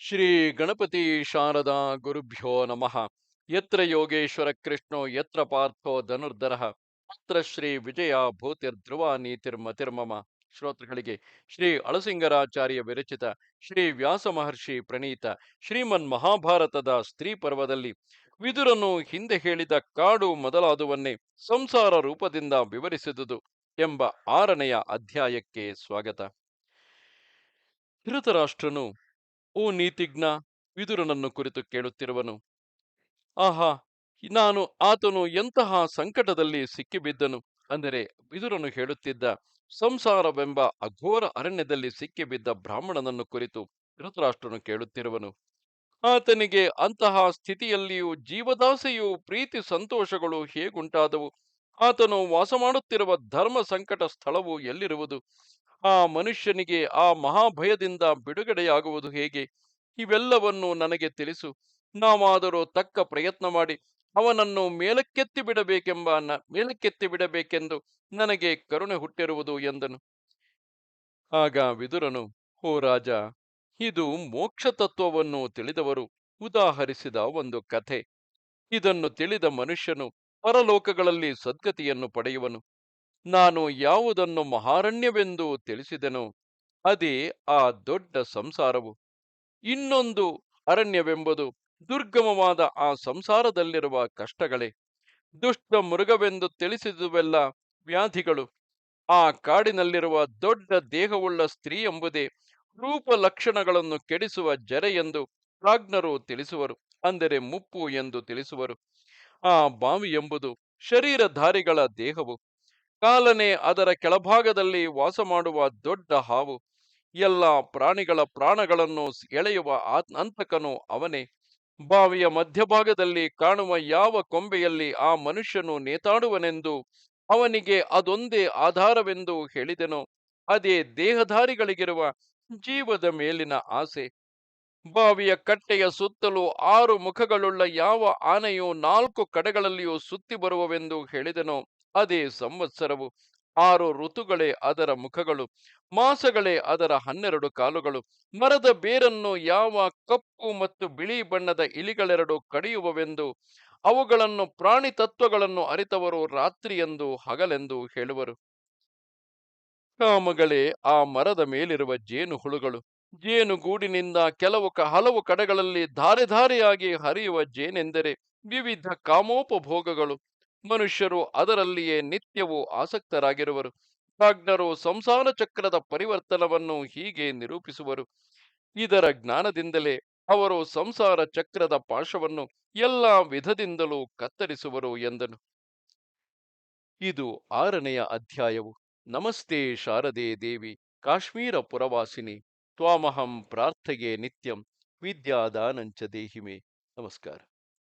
ಶ್ರೀ ಗಣಪತಿ ಶಾರದಾ ಗುರುಭ್ಯೋ ನಮಃ. ಯತ್ರ ಯೋಗೇಶ್ವರ ಕೃಷ್ಣೋ, ಯತ್ರ ಪಾರ್ಥೋ ಧನುರ್ಧರ ಅತ್ರ ಶ್ರೀ ವಿಜಯ ಭೂತಿರ್ಧ್ರುವ ನೀತಿರ್ಮತಿರ್ಮಮ ಶ್ರೋತೃಗಳಿಗೆ ಶ್ರೀ ಅಳಸಿಂಗರಾಚಾರ್ಯ ವಿರಚಿತ ಶ್ರೀ ವ್ಯಾಸ ಮಹರ್ಷಿ ಪ್ರಣೀತ ಶ್ರೀಮನ್ ಮಹಾಭಾರತದ ಸ್ತ್ರೀ ಪರ್ವದಲ್ಲಿ ವಿದುರನು ಹಿಂದೆ ಹೇಳಿದ ಕಾಡು ಮೊದಲಾದುವನ್ನೇ ಸಂಸಾರ ರೂಪದಿಂದ ವಿವರಿಸಿದುದು ಎಂಬ ಆರನೆಯ ಅಧ್ಯಾಯಕ್ಕೆ ಸ್ವಾಗತ. ಧೃತರಾಷ್ಟ್ರನು ಓ ನೀತಿಜ್ಞ ವಿದುರನನ್ನು ಕುರಿತು ಕೇಳುತ್ತಿರುವನು. ಆಹಾ, ನಾನು ಆತನು ಎಂತಹ ಸಂಕಟದಲ್ಲಿ ಸಿಕ್ಕಿಬಿದ್ದನು ಅಂದರೆ ವಿದುರನು ಹೇಳುತ್ತಿದ್ದ ಸಂಸಾರವೆಂಬ ಅಘೋರ ಅರಣ್ಯದಲ್ಲಿ ಸಿಕ್ಕಿಬಿದ್ದ ಬ್ರಾಹ್ಮಣನನ್ನು ಕುರಿತು ಧೃತರಾಷ್ಟ್ರನು ಕೇಳುತ್ತಿರುವನು. ಆತನಿಗೆ ಅಂತಹ ಸ್ಥಿತಿಯಲ್ಲಿಯೂ ಜೀವದಾಸೆಯು ಪ್ರೀತಿ ಸಂತೋಷಗಳು ಹೇಗುಂಟಾದವು? ಆತನು ವಾಸ ಮಾಡುತ್ತಿರುವ ಧರ್ಮ ಸಂಕಟ ಸ್ಥಳವು ಎಲ್ಲಿರುವುದು? ಆ ಮನುಷ್ಯನಿಗೆ ಆ ಮಹಾಭಯದಿಂದ ಬಿಡುಗಡೆಯಾಗುವುದು ಹೇಗೆ? ಇವೆಲ್ಲವನ್ನು ನನಗೆ ತಿಳಿಸು. ನಾವಾದರೂ ತಕ್ಕ ಪ್ರಯತ್ನ ಮಾಡಿ ಅವನನ್ನು ಮೇಲಕ್ಕೆತ್ತಿ ಬಿಡಬೇಕೆಂಬ ನ, ಮೇಲಕ್ಕೆತ್ತಿ ಬಿಡಬೇಕೆಂದು ನನಗೆ ಕರುಣೆ ಹುಟ್ಟಿರುವುದು ಎಂದನು. ಆಗ ವಿದುರನು ಓ ರಾಜ, ಇದು ಮೋಕ್ಷ ತತ್ವವನ್ನು ತಿಳಿದವರು ಉದಾಹರಿಸಿದ ಒಂದು ಕಥೆ. ಇದನ್ನು ತಿಳಿದ ಮನುಷ್ಯನು ಪರಲೋಕಗಳಲ್ಲಿ ಸದ್ಗತಿಯನ್ನು ಪಡೆಯುವನು. ನಾನು ಯಾವುದನ್ನು ಮಹಾರಣ್ಯವೆಂದು ತಿಳಿಸಿದೆನು ಅದೇ ಆ ದೊಡ್ಡ ಸಂಸಾರವು. ಇನ್ನೊಂದು ಅರಣ್ಯವೆಂಬುದು ದುರ್ಗಮವಾದ ಆ ಸಂಸಾರದಲ್ಲಿರುವ ಕಷ್ಟಗಳೇ. ದುಷ್ಟ ಮೃಗವೆಂದು ತಿಳಿಸಿದುವೆಲ್ಲ ವ್ಯಾಧಿಗಳು. ಆ ಕಾಡಿನಲ್ಲಿರುವ ದೊಡ್ಡ ದೇಹವುಳ್ಳ ಸ್ತ್ರೀ ಎಂಬುದೇ ರೂಪ ಲಕ್ಷಣಗಳನ್ನು ಕೆಡಿಸುವ ಜರೆ ಎಂದು ಪ್ರಾಜ್ಞರು ತಿಳಿಸುವರು, ಅಂದರೆ ಮುಪ್ಪು ಎಂದು ತಿಳಿಸುವರು. ಆ ಬಾವಿ ಎಂಬುದು ಶರೀರಧಾರಿಗಳ ದೇಹವು. ಕಾಲನೆ ಅದರ ಕೆಳಭಾಗದಲ್ಲಿ ವಾಸ ಮಾಡುವ ದೊಡ್ಡ ಹಾವು. ಎಲ್ಲ ಪ್ರಾಣಿಗಳ ಪ್ರಾಣಗಳನ್ನು ಎಳೆಯುವ ಅಂತಕನು ಅವನೇ. ಬಾವಿಯ ಮಧ್ಯಭಾಗದಲ್ಲಿ ಕಾಣುವ ಯಾವ ಕೊಂಬೆಯಲ್ಲಿ ಆ ಮನುಷ್ಯನು ನೇತಾಡುವನೆಂದು ಅವನಿಗೆ ಅದೊಂದೇ ಆಧಾರವೆಂದು ಹೇಳಿದನು, ಅದೇ ದೇಹಧಾರಿಗಳಿಗಿರುವ ಜೀವದ ಮೇಲಿನ ಆಸೆ. ಬಾವಿಯ ಕಟ್ಟೆಯ ಸುತ್ತಲೂ ಆರು ಮುಖಗಳುಳ್ಳ ಯಾವ ಆನೆಯು ನಾಲ್ಕು ಕಡೆಗಳಲ್ಲಿಯೂ ಸುತ್ತಿ ಬರುವವೆಂದು ಹೇಳಿದೆನೋ ಅದೇ ಸಂವತ್ಸರವು ಆರು ಋತುಗಳೇ ಅದರ ಮುಖಗಳು, ಮಾಸಗಳೇ ಅದರ ಹನ್ನೆರಡು ಕಾಲುಗಳು. ಮರದ ಬೇರನ್ನು ಯಾವ ಕಪ್ಪು ಮತ್ತು ಬಿಳಿ ಬಣ್ಣದ ಇಲಿಗಳೆರಡು ಕಡಿಯುವವೆಂದು, ಅವುಗಳನ್ನು ಪ್ರಾಣಿ ತತ್ವಗಳನ್ನು ಅರಿತವರು ರಾತ್ರಿಯೆಂದು ಹಗಲೆಂದು ಹೇಳುವರು. ಕಾಮಗಳೇ ಆ ಮರದ ಮೇಲಿರುವ ಜೇನು ಹುಳುಗಳು. ಜೇನುಗೂಡಿನಿಂದ ಕೆಲವು ಹಲವು ಕಡೆಗಳಲ್ಲಿ ಧಾರೆ ಧಾರೆಯಾಗಿ ಹರಿಯುವ ಜೇನೆಂದರೆ ವಿವಿಧ ಕಾಮೋಪಭೋಗಗಳು. ಮನುಷ್ಯರು ಅದರಲ್ಲಿಯೇ ನಿತ್ಯವೂ ಆಸಕ್ತರಾಗಿರುವರು. ಪ್ರಾಜ್ಞರು ಸಂಸಾರ ಚಕ್ರದ ಪರಿವರ್ತನವನ್ನು ಹೀಗೆ ನಿರೂಪಿಸುವರು. ಇದರ ಜ್ಞಾನದಿಂದಲೇ ಅವರು ಸಂಸಾರ ಚಕ್ರದ ಪಾಶವನ್ನು ಎಲ್ಲ ವಿಧದಿಂದಲೂ ಕತ್ತರಿಸುವರು ಎಂದನು. ಇದು ಆರನೆಯ ಅಧ್ಯಾಯವು. ನಮಸ್ತೆ ಶಾರದೆ ದೇವಿ, ಕಾಶ್ಮೀರ ಪುರವಾಸಿನಿ, ತ್ವಾಮಹಂ ಪ್ರಾರ್ಥೆಗೆ ನಿತ್ಯಂ, ವಿದ್ಯಾದಾನಂಚ ದೇಹಿಮೆ. ನಮಸ್ಕಾರ.